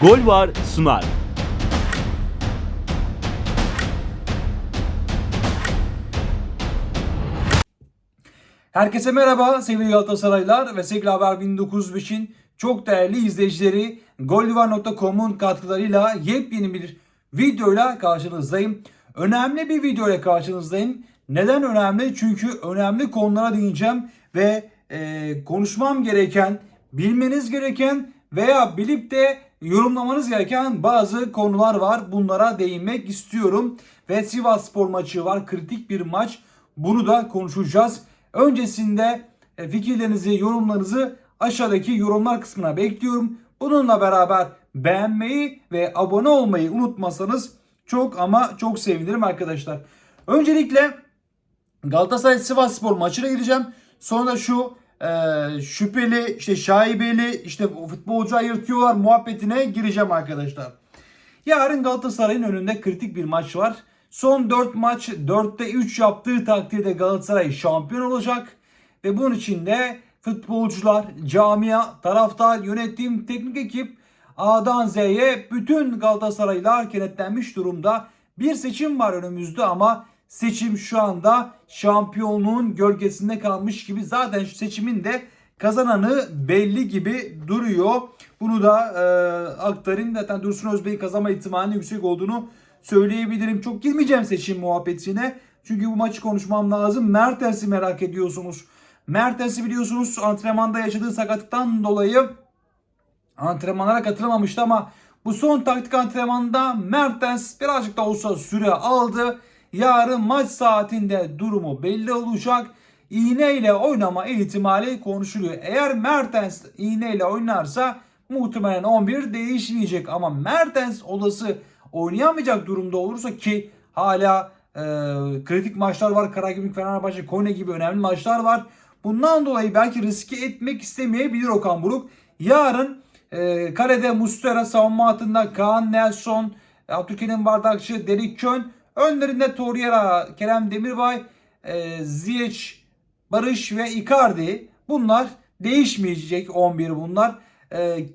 Gol var sunar. Herkese merhaba sevgili Galatasaraylar ve sevgili Haber 1905'in çok değerli izleyicileri Goldivar.com'un katkılarıyla yepyeni bir videoyla karşınızdayım. Önemli bir videoyla karşınızdayım. Neden önemli? Çünkü önemli konulara değineceğim ve e, konuşmam gereken, bilmeniz gereken veya bilip de yorumlamanız gereken bazı konular var. Bunlara değinmek istiyorum. Ve Sivas Spor maçı var. Kritik bir maç. Bunu da konuşacağız. Öncesinde e, fikirlerinizi, yorumlarınızı aşağıdaki yorumlar kısmına bekliyorum. Bununla beraber beğenmeyi ve abone olmayı unutmasanız çok ama çok sevinirim arkadaşlar. Öncelikle Galatasaray Sivas Spor maçına gireceğim. Sonra şu e, şüpheli, işte şaibeli, işte futbolcu ayırtıyorlar muhabbetine gireceğim arkadaşlar. Yarın Galatasaray'ın önünde kritik bir maç var. Son 4 maç 4'te 3 yaptığı takdirde Galatasaray şampiyon olacak. Ve bunun için de futbolcular, camia, taraftar, yönetim, teknik ekip A'dan Z'ye bütün Galatasaraylılar kenetlenmiş durumda. Bir seçim var önümüzde ama seçim şu anda şampiyonluğun gölgesinde kalmış gibi. Zaten seçimin de kazananı belli gibi duruyor. Bunu da e, aktarayım. Zaten Dursun Özbey'in kazanma ihtimalinin yüksek olduğunu söyleyebilirim. Çok girmeyeceğim seçim muhabbetine. Çünkü bu maçı konuşmam lazım. Mertens'i merak ediyorsunuz. Mertens'i biliyorsunuz antrenmanda yaşadığı sakatlıktan dolayı antrenmanlara katılamamıştı ama bu son taktik antrenmanda Mertens birazcık da olsa süre aldı. Yarın maç saatinde durumu belli olacak. İğne ile oynama ihtimali konuşuluyor. Eğer Mertens iğne ile oynarsa muhtemelen 11 değişmeyecek ama Mertens olası oynayamayacak durumda olursa ki hala e, kritik maçlar var. Karagümrük, Fenerbahçe, Konya gibi önemli maçlar var. Bundan dolayı belki riske etmek istemeyebilir Okan Buruk. Yarın e, kalede Mustera savunma hattında Kaan Nelson, Abdülkerim Bardakçı, Derik Kön. Önlerinde Torreira, Kerem Demirbay, e, Ziyech, Barış ve Icardi. Bunlar değişmeyecek 11 bunlar. E,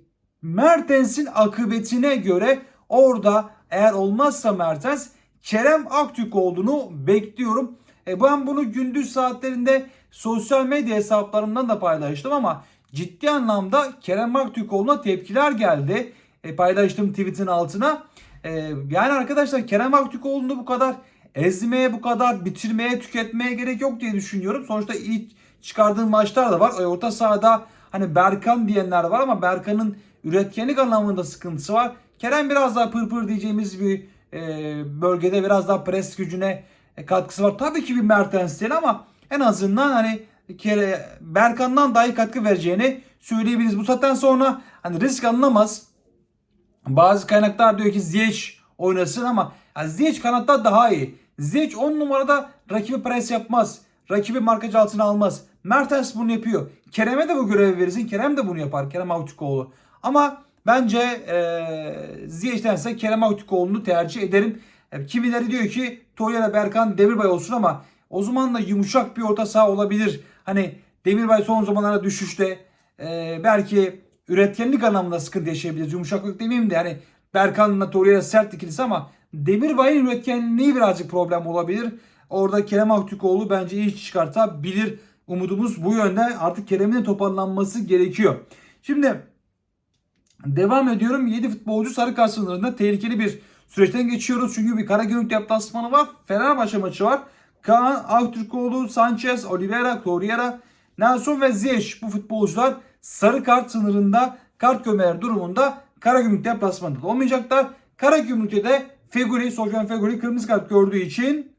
Mertens'in akıbetine göre orada eğer olmazsa Mertens Kerem Aktürk olduğunu bekliyorum. E ben bunu gündüz saatlerinde sosyal medya hesaplarımdan da paylaştım ama ciddi anlamda Kerem Aktürkoğlu'na tepkiler geldi. E, paylaştığım tweetin altına. E, yani arkadaşlar Kerem Aktürkoğlu'nu bu kadar ezmeye, bu kadar bitirmeye, tüketmeye gerek yok diye düşünüyorum. Sonuçta iyi çıkardığım maçlar da var. E, orta sahada hani Berkan diyenler var ama Berkan'ın üretkenlik anlamında sıkıntısı var. Kerem biraz daha pırpır diyeceğimiz bir e, bölgede biraz daha pres gücüne e, katkısı var. Tabii ki bir Mertens değil ama en azından hani Berkan'dan dahi katkı vereceğini söyleyebiliriz. Bu saatten sonra hani risk alınamaz. Bazı kaynaklar diyor ki Ziyech oynasın ama yani Ziyech kanatta daha iyi. Ziyech 10 numarada rakibi pres yapmaz. Rakibi markacı altına almaz. Mertens bunu yapıyor. Kerem'e de bu görevi verirsin. Kerem de bunu yapar. Kerem Aktürkoğlu. Ama bence e, Ziyech'tense Kerem Aktürkoğlu'nu tercih ederim. E, kimileri diyor ki Torreira, Berkan, Demirbay olsun ama o zaman da yumuşak bir orta saha olabilir. Hani Demirbay son zamanlarda düşüşte e, belki üretkenlik anlamında sıkıntı yaşayabilir. Yumuşaklık demeyeyim de hani Berkan'la Torreira sert ikilisi ama Demirbay'ın üretkenliği birazcık problem olabilir. Orada Kerem Aktürkoğlu bence iyi çıkartabilir. Umudumuz bu yönde. Artık Kerem'in toparlanması gerekiyor. Şimdi devam ediyorum. 7 futbolcu sarı kart sınırında tehlikeli bir süreçten geçiyoruz. Çünkü bir Karagümrük deplasmanı var. Fenerbahçe maçı var. Kaan, Aktürkoğlu, Sanchez, Oliveira, Torreira, Nelson ve Ziyech bu futbolcular sarı kart sınırında kart gömer durumunda Karagümrük deplasmanında olmayacaklar. Karagümrük'te de Feguli, Sofyan Feguli kırmızı kart gördüğü için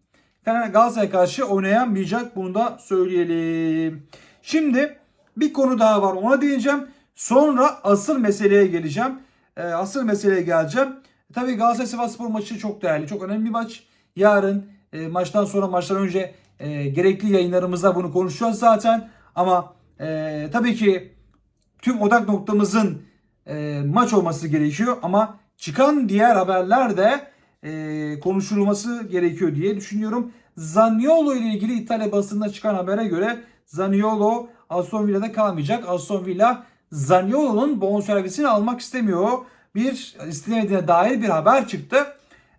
Fener Galatasaray'a karşı oynayamayacak. Bunu da söyleyelim. Şimdi bir konu daha var. Ona değineceğim. Sonra asıl meseleye geleceğim. Ee, asıl meseleye geleceğim. Tabii Galatasaray Sivasspor maçı çok değerli. Çok önemli bir maç. Yarın e, maçtan sonra maçtan önce e, gerekli yayınlarımızda bunu konuşacağız zaten. Ama e, tabii ki tüm odak noktamızın e, maç olması gerekiyor. Ama çıkan diğer haberler de e, konuşulması gerekiyor diye düşünüyorum. Zaniolo ile ilgili İtalya basında çıkan habere göre Zaniolo Aston Villa'da kalmayacak. Aston Villa Zaniolo'nun bonservisini almak istemiyor. bir istenemediğine dair bir haber çıktı.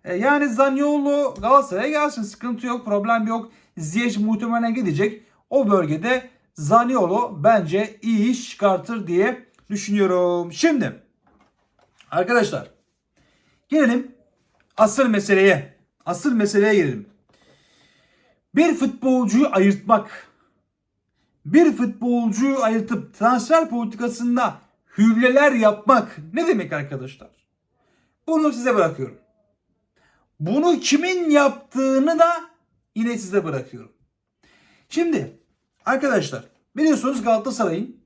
E, yani Zaniolo Galatasaray'a gelsin. Sıkıntı yok, problem yok. Ziyech muhtemelen gidecek. O bölgede Zaniolo bence iyi iş çıkartır diye düşünüyorum. Şimdi arkadaşlar gelelim asıl meseleye. Asıl meseleye gelelim. Bir futbolcuyu ayırtmak, bir futbolcuyu ayırtıp transfer politikasında hüvleler yapmak ne demek arkadaşlar? Bunu size bırakıyorum. Bunu kimin yaptığını da yine size bırakıyorum. Şimdi arkadaşlar biliyorsunuz Galatasaray'ın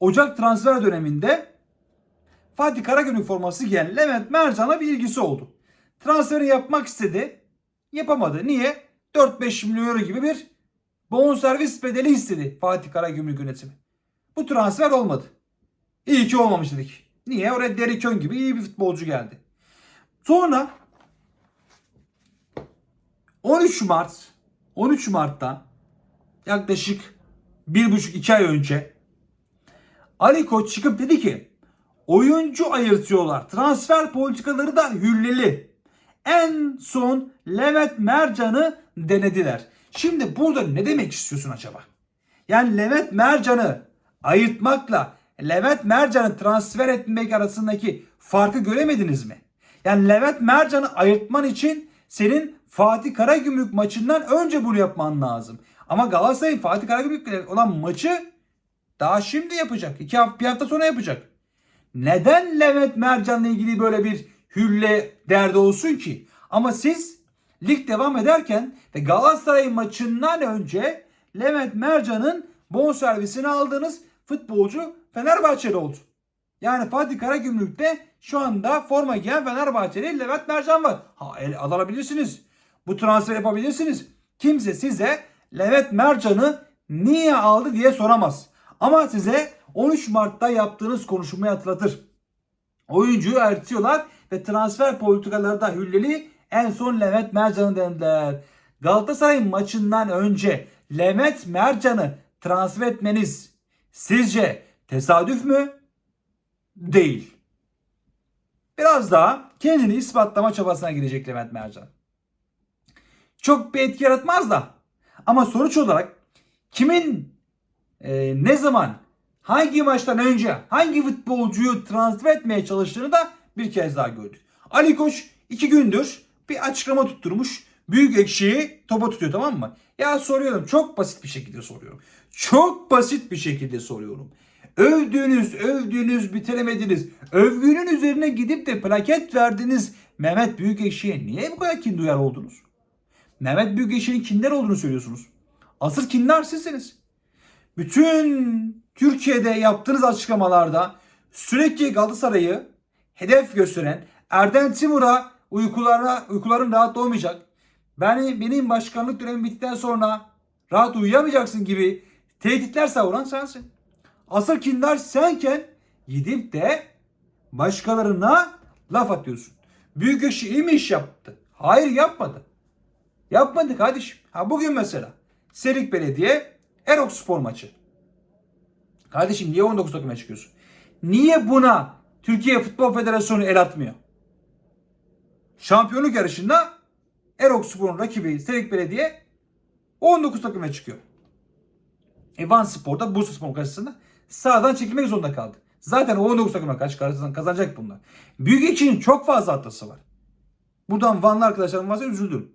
Ocak transfer döneminde Fatih Karagümrük forması giyen Levent Mercan'a bir ilgisi oldu. Transferi yapmak istedi. Yapamadı. Niye? 4-5 milyon euro gibi bir bonservis bedeli istedi Fatih Karagümrük yönetimi. Bu transfer olmadı. İyi ki olmamış dedik. Niye? Oraya Derrick Kön gibi iyi bir futbolcu geldi. Sonra 13 Mart 13 Mart'ta yaklaşık 1,5-2 ay önce Ali Koç çıkıp dedi ki oyuncu ayırtıyorlar. Transfer politikaları da hülleli. En son Levent Mercan'ı denediler. Şimdi burada ne demek istiyorsun acaba? Yani Levent Mercan'ı ayırtmakla Levent Mercan'ı transfer etmek arasındaki farkı göremediniz mi? Yani Levent Mercan'ı ayırtman için senin Fatih Karagümrük maçından önce bunu yapman lazım. Ama Galatasaray Fatih Karagümrük'le olan maçı daha şimdi yapacak. İki hafta, bir hafta sonra yapacak. Neden Levent Mercan'la ilgili böyle bir hülle derdi olsun ki? Ama siz lig devam ederken ve Galatasaray maçından önce Levent Mercan'ın bonservisini aldığınız futbolcu Fenerbahçeli oldu. Yani Fatih Karagümrük'te şu anda forma giyen Fenerbahçeli Levent Mercan var. Ha, el, alabilirsiniz. Bu transfer yapabilirsiniz. Kimse size Levent Mercan'ı niye aldı diye soramaz. Ama size 13 Mart'ta yaptığınız konuşmayı hatırlatır. Oyuncuyu ertiyorlar ve transfer politikaları da hülleli en son Levent Mercan'ı denediler. Galatasaray maçından önce Levent Mercan'ı transfer etmeniz sizce tesadüf mü? Değil. Biraz daha kendini ispatlama çabasına girecek Levent Mercan. Çok bir etki yaratmaz da ama sonuç olarak kimin e, ne zaman hangi maçtan önce hangi futbolcuyu transfer etmeye çalıştığını da bir kez daha gördük. Ali Koç iki gündür bir açıklama tutturmuş. Büyük ekşiyi topa tutuyor tamam mı? Ya soruyorum çok basit bir şekilde soruyorum. Çok basit bir şekilde soruyorum. Övdüğünüz, övdüğünüz, bitiremediniz. Övgünün üzerine gidip de plaket verdiniz Mehmet Büyükekşi'ye niye bu kadar kin duyar oldunuz? Mehmet Büyükekşi'nin kinler olduğunu söylüyorsunuz. Asıl kinler sizsiniz. Bütün Türkiye'de yaptığınız açıklamalarda sürekli Galatasaray'ı hedef gösteren Erden Timur'a uykulara, uykuların rahat olmayacak. Beni, benim başkanlık dönemim bittikten sonra rahat uyuyamayacaksın gibi tehditler savuran sensin. Asıl kindar senken gidip de başkalarına laf atıyorsun. Büyük işi iyi mi iş yaptı? Hayır yapmadı. Yapmadı kardeşim. Ha bugün mesela Serik Belediye Erok Spor maçı. Kardeşim niye 19 takıma çıkıyorsun? Niye buna Türkiye Futbol Federasyonu el atmıyor? Şampiyonluk yarışında Erok Spor'un rakibi Serik Belediye 19 takıma çıkıyor. Evan Spor'da Bursa Spor karşısında sağdan çekilmek zorunda kaldı. Zaten o 19 takıma karşı kazanacak bunlar. Büyük için çok fazla hatası var. Buradan Vanlı arkadaşlarım varsa üzüldüm.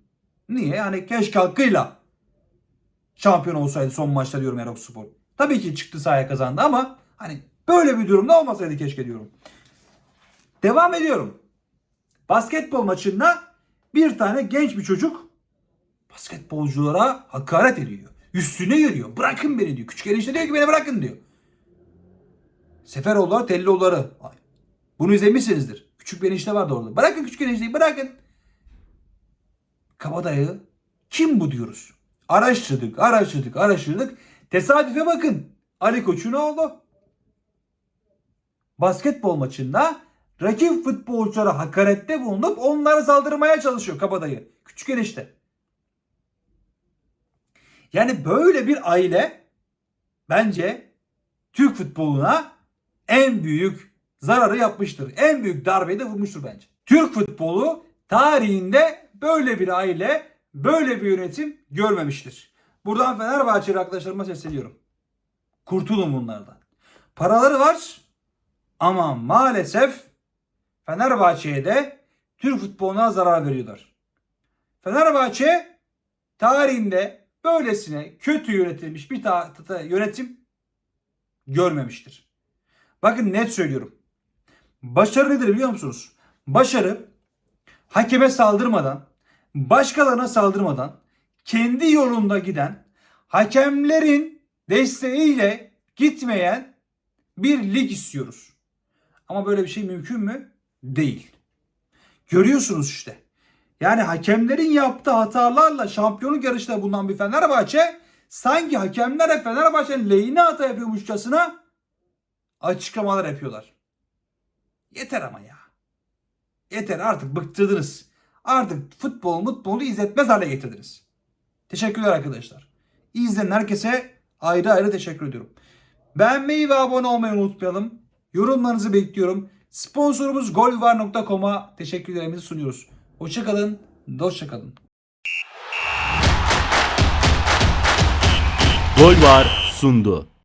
Niye? Yani keşke hakkıyla şampiyon olsaydı son maçta diyorum Erok Spor. Tabii ki çıktı sahaya kazandı ama hani böyle bir durumda olmasaydı keşke diyorum. Devam ediyorum. Basketbol maçında bir tane genç bir çocuk basketbolculara hakaret ediyor. Üstüne geliyor. Bırakın beni diyor. Küçük enişte diyor ki beni bırakın diyor. Seferoğulları, Tellioğulları. Bunu izlemişsinizdir. Küçük bir enişte vardı orada. Bırakın küçük enişteyi bırakın. Kabadayı kim bu diyoruz. Araştırdık, araştırdık, araştırdık. Tesadüfe bakın. Ali Koç'un oldu. Basketbol maçında rakip futbolculara hakarette bulunup onlara saldırmaya çalışıyor kabadayı. Küçük enişte. Yani böyle bir aile bence Türk futboluna en büyük zararı yapmıştır. En büyük darbeyi de vurmuştur bence. Türk futbolu tarihinde böyle bir aile, böyle bir yönetim görmemiştir. Buradan Fenerbahçeli arkadaşlarıma sesleniyorum. Kurtulun bunlardan. Paraları var ama maalesef Fenerbahçe'ye de Türk futboluna zarar veriyorlar. Fenerbahçe tarihinde böylesine kötü yönetilmiş bir ta- ta- yönetim görmemiştir. Bakın net söylüyorum. Başarı nedir biliyor musunuz? Başarı hakeme saldırmadan, başkalarına saldırmadan, kendi yolunda giden, hakemlerin desteğiyle gitmeyen bir lig istiyoruz. Ama böyle bir şey mümkün mü? Değil. Görüyorsunuz işte. Yani hakemlerin yaptığı hatalarla şampiyonluk yarışında bulunan bir Fenerbahçe sanki hakemlere Fenerbahçe'nin lehine hata yapıyormuşçasına açıklamalar yapıyorlar. Yeter ama ya. Yeter artık bıktırdınız. Artık futbol mutbolu izletmez hale getirdiniz. Teşekkürler arkadaşlar. İzleyen herkese ayrı ayrı teşekkür ediyorum. Beğenmeyi ve abone olmayı unutmayalım. Yorumlarınızı bekliyorum. Sponsorumuz golvar.com'a teşekkürlerimizi sunuyoruz. Hoşçakalın, dostça kalın. Gol var sundu.